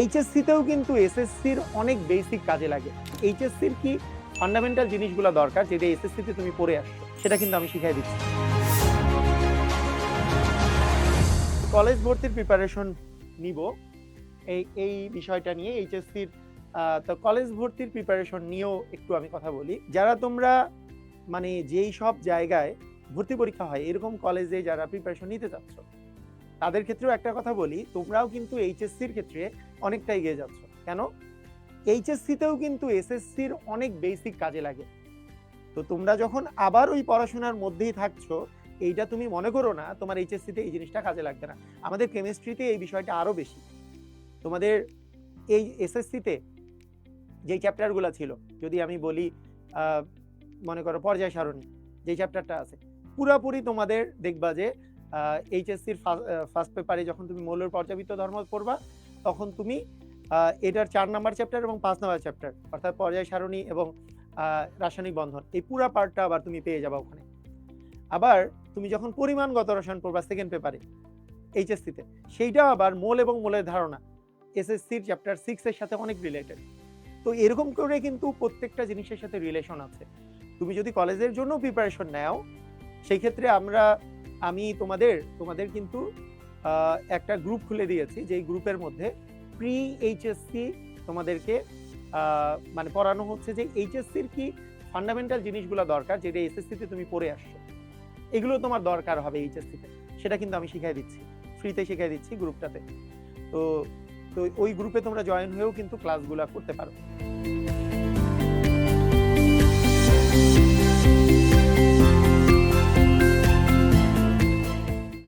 এইচএসসিতেও কিন্তু এসএসসির অনেক বেসিক কাজে লাগে। এইচএসসির কি ফান্ডামেন্টাল জিনিসগুলো দরকার যেটা এসএসসিতে তুমি পড়ে আসছো, সেটা কিন্তু আমি শিখাই দিচ্ছি। কলেজ ভর্তির প্রিপারেশন নিব। এই এই বিষয়টা নিয়ে এইচএসসির তো কলেজ ভর্তির প্রিপারেশন নিয়েও একটু আমি কথা বলি। যারা তোমরা মানে যেই সব জায়গায় ভর্তি পরীক্ষা হয়, এরকম কলেজে যারা প্রিপারেশন নিতে চাচ্ছ তাদের ক্ষেত্রেও একটা কথা বলি, তোমরাও কিন্তু এইচএসসির ক্ষেত্রে অনেকটা এগিয়ে যাচ্ছ। কেন? এইচএসসিতেও কিন্তু এসএসসির অনেক বেসিক কাজে লাগে। তো তোমরা যখন আবার ওই পড়াশোনার মধ্যেই থাকছো, এইটা তুমি মনে করো না, তোমার এইচএসসিতে এই জিনিসটা কাজে লাগবে না। আমাদের কেমিস্ট্রিতে এই বিষয়টা আরও বেশি। তোমাদের এই এসএসসিতে যে চ্যাপ্টারগুলো ছিল, যদি আমি বলি মনে করো পর্যায় সারণী, যে চ্যাপ্টারটা আছে, পুরাপুরি তোমাদের দেখবা যে এইচএসসির ফার্স্ট পেপারে যখন তুমি মৌলের পর্যাবৃত্ত ধর্ম পড়বা, তখন তুমি এটার চার নাম্বার চ্যাপ্টার এবং পাঁচ নাম্বার চ্যাপ্টার অর্থাৎ পর্যায় সারণী এবং রাসায়নিক বন্ধন, এই পুরা পার্টটা আবার তুমি পেয়ে যাবা ওখানে। আবার তুমি যখন পরিমাণগত রসায়ন পড়বা সেকেন্ড পেপারে এইচএসসিতে, সেইটা আবার মোল এবং মোলের ধারণা, এসএসসির চ্যাপ্টার সিক্সের সাথে অনেক রিলেটেড তো এরকম করে কিন্তু প্রত্যেকটা জিনিসের সাথে রিলেশন আছে। তুমি যদি কলেজের জন্য প্রিপারেশন নাও, সেই ক্ষেত্রে আমরা আমি তোমাদের তোমাদের কিন্তু একটা গ্রুপ খুলে দিয়েছি, যেই গ্রুপের মধ্যে প্রি এইচএসসি তোমাদেরকে মানে পড়ানো হচ্ছে যে এইচএসসির কি ফান্ডামেন্টাল জিনিসগুলো দরকার, যেটা এসএসসিতে তুমি পড়ে আসছো। এগুলো তোমার দরকার হবে এইচএসসিতে সেটা কিন্তু আমি শিখাই দিচ্ছি। ফ্রিতে শিখাই দিচ্ছি গ্রুপটাতে তো তো ওই গ্রুপে তোমরা জয়েন হয়েও কিন্তু ক্লাসগুলো করতে পারো।